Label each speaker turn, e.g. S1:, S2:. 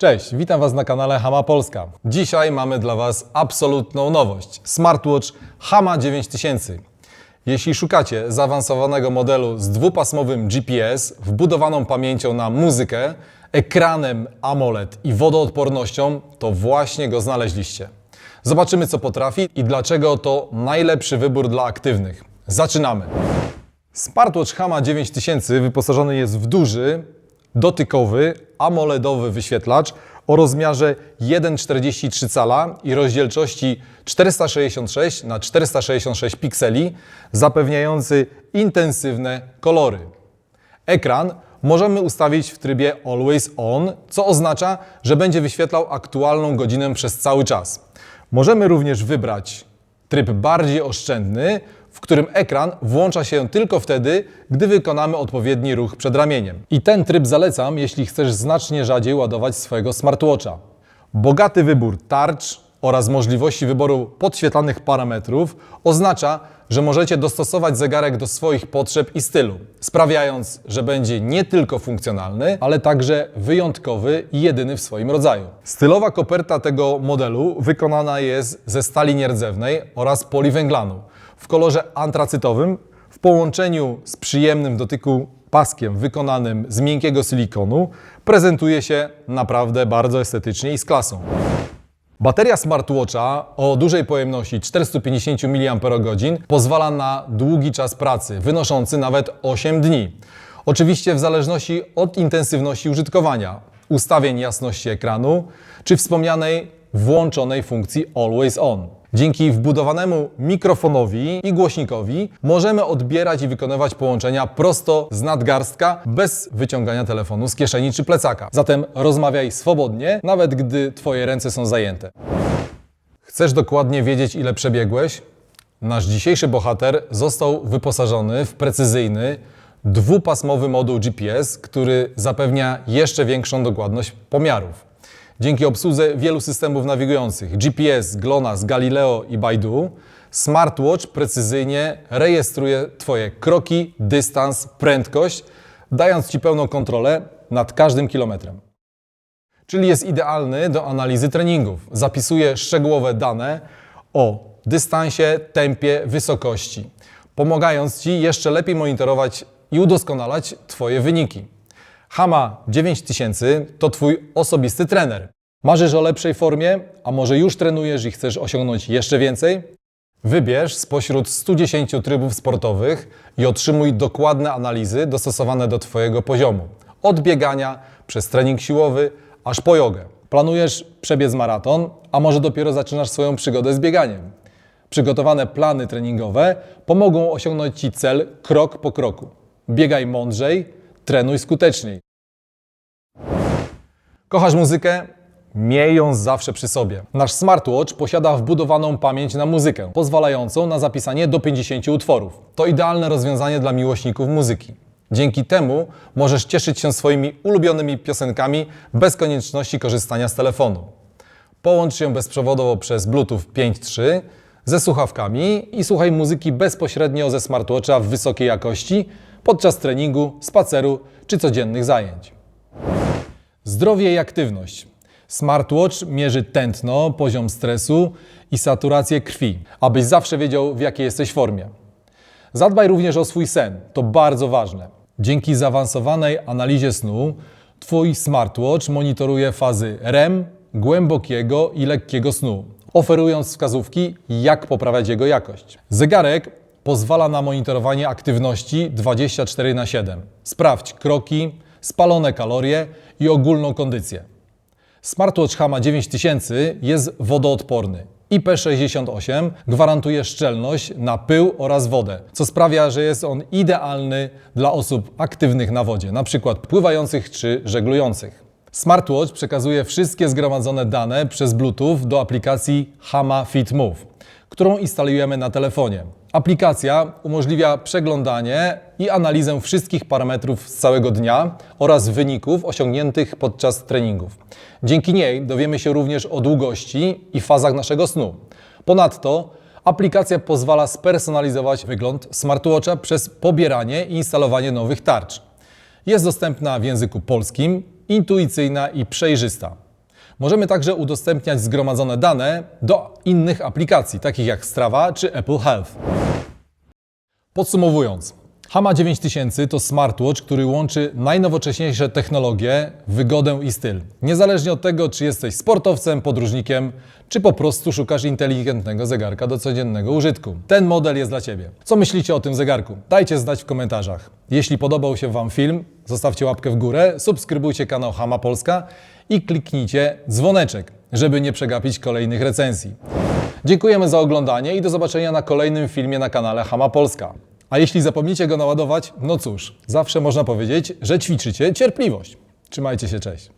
S1: Cześć, witam Was na kanale Hama Polska. Dzisiaj mamy dla Was absolutną nowość. Smartwatch Hama 9000. Jeśli szukacie zaawansowanego modelu z dwupasmowym GPS, wbudowaną pamięcią na muzykę, ekranem AMOLED i wodoodpornością, to właśnie go znaleźliście. Zobaczymy co potrafi i dlaczego to najlepszy wybór dla aktywnych. Zaczynamy! Smartwatch Hama 9000 wyposażony jest w duży, dotykowy, AMOLEDowy wyświetlacz o rozmiarze 1,43 cala i rozdzielczości 466 na 466 pikseli, zapewniający intensywne kolory. Ekran możemy ustawić w trybie Always On, co oznacza, że będzie wyświetlał aktualną godzinę przez cały czas. Możemy również wybrać tryb bardziej oszczędny, w którym ekran włącza się tylko wtedy, gdy wykonamy odpowiedni ruch przed ramieniem. I ten tryb zalecam, jeśli chcesz znacznie rzadziej ładować swojego smartwatcha. Bogaty wybór tarcz oraz możliwości wyboru podświetlanych parametrów oznacza, że możecie dostosować zegarek do swoich potrzeb i stylu, sprawiając, że będzie nie tylko funkcjonalny, ale także wyjątkowy i jedyny w swoim rodzaju. Stylowa koperta tego modelu wykonana jest ze stali nierdzewnej oraz poliwęglanu w kolorze antracytowym w połączeniu z przyjemnym dotyku paskiem wykonanym z miękkiego silikonu prezentuje się naprawdę bardzo estetycznie i z klasą. Bateria smartwatcha o dużej pojemności 450 mAh pozwala na długi czas pracy, wynoszący nawet 8 dni. Oczywiście w zależności od intensywności użytkowania, ustawień jasności ekranu czy wspomnianej włączonej funkcji Always On. Dzięki wbudowanemu mikrofonowi i głośnikowi możemy odbierać i wykonywać połączenia prosto z nadgarstka, bez wyciągania telefonu z kieszeni czy plecaka. Zatem rozmawiaj swobodnie, nawet gdy Twoje ręce są zajęte. Chcesz dokładnie wiedzieć, ile przebiegłeś? Nasz dzisiejszy bohater został wyposażony w precyzyjny, dwupasmowy moduł GPS, który zapewnia jeszcze większą dokładność pomiarów. Dzięki obsłudze wielu systemów nawigujących GPS, GLONASS, Galileo i Baidu, smartwatch precyzyjnie rejestruje Twoje kroki, dystans, prędkość, dając Ci pełną kontrolę nad każdym kilometrem. Czyli jest idealny do analizy treningów. Zapisuje szczegółowe dane o dystansie, tempie, wysokości, pomagając Ci jeszcze lepiej monitorować i udoskonalać Twoje wyniki. Hama 9000 to Twój osobisty trener. Marzysz o lepszej formie, a może już trenujesz i chcesz osiągnąć jeszcze więcej? Wybierz spośród 110 trybów sportowych i otrzymuj dokładne analizy dostosowane do Twojego poziomu. Od biegania przez trening siłowy aż po jogę. Planujesz przebiec maraton, a może dopiero zaczynasz swoją przygodę z bieganiem? Przygotowane plany treningowe pomogą osiągnąć Ci cel krok po kroku. Biegaj mądrzej, trenuj skuteczniej. Kochasz muzykę? Miej ją zawsze przy sobie. Nasz smartwatch posiada wbudowaną pamięć na muzykę, pozwalającą na zapisanie do 50 utworów. To idealne rozwiązanie dla miłośników muzyki. Dzięki temu możesz cieszyć się swoimi ulubionymi piosenkami bez konieczności korzystania z telefonu. Połącz się bezprzewodowo przez Bluetooth 5.3 ze słuchawkami i słuchaj muzyki bezpośrednio ze smartwatcha w wysokiej jakości podczas treningu, spaceru czy codziennych zajęć. Zdrowie i aktywność. Smartwatch mierzy tętno, poziom stresu i saturację krwi, abyś zawsze wiedział, w jakiej jesteś formie. Zadbaj również o swój sen, to bardzo ważne. Dzięki zaawansowanej analizie snu, Twój smartwatch monitoruje fazy REM, głębokiego i lekkiego snu, oferując wskazówki, jak poprawiać jego jakość. Zegarek pozwala na monitorowanie aktywności 24 na 7. Sprawdź kroki, spalone kalorie i ogólną kondycję. Smartwatch Hama 9000 jest wodoodporny. IP68 gwarantuje szczelność na pył oraz wodę, co sprawia, że jest on idealny dla osób aktywnych na wodzie, np. pływających czy żeglujących. Smartwatch przekazuje wszystkie zgromadzone dane przez Bluetooth do aplikacji Hama Fit Move, którą instalujemy na telefonie. Aplikacja umożliwia przeglądanie i analizę wszystkich parametrów z całego dnia oraz wyników osiągniętych podczas treningów. Dzięki niej dowiemy się również o długości i fazach naszego snu. Ponadto aplikacja pozwala spersonalizować wygląd smartwatcha przez pobieranie i instalowanie nowych tarcz. Jest dostępna w języku polskim, intuicyjna i przejrzysta. Możemy także udostępniać zgromadzone dane do innych aplikacji, takich jak Strava czy Apple Health. Podsumowując, Hama 9000 to smartwatch, który łączy najnowocześniejsze technologie, wygodę i styl. Niezależnie od tego, czy jesteś sportowcem, podróżnikiem, czy po prostu szukasz inteligentnego zegarka do codziennego użytku. Ten model jest dla Ciebie. Co myślicie o tym zegarku? Dajcie znać w komentarzach. Jeśli podobał się Wam film, zostawcie łapkę w górę, subskrybujcie kanał Hama Polska i kliknijcie dzwoneczek, żeby nie przegapić kolejnych recenzji. Dziękujemy za oglądanie i do zobaczenia na kolejnym filmie na kanale Hama Polska. A jeśli zapomnicie go naładować, no cóż, zawsze można powiedzieć, że ćwiczycie cierpliwość. Trzymajcie się, cześć.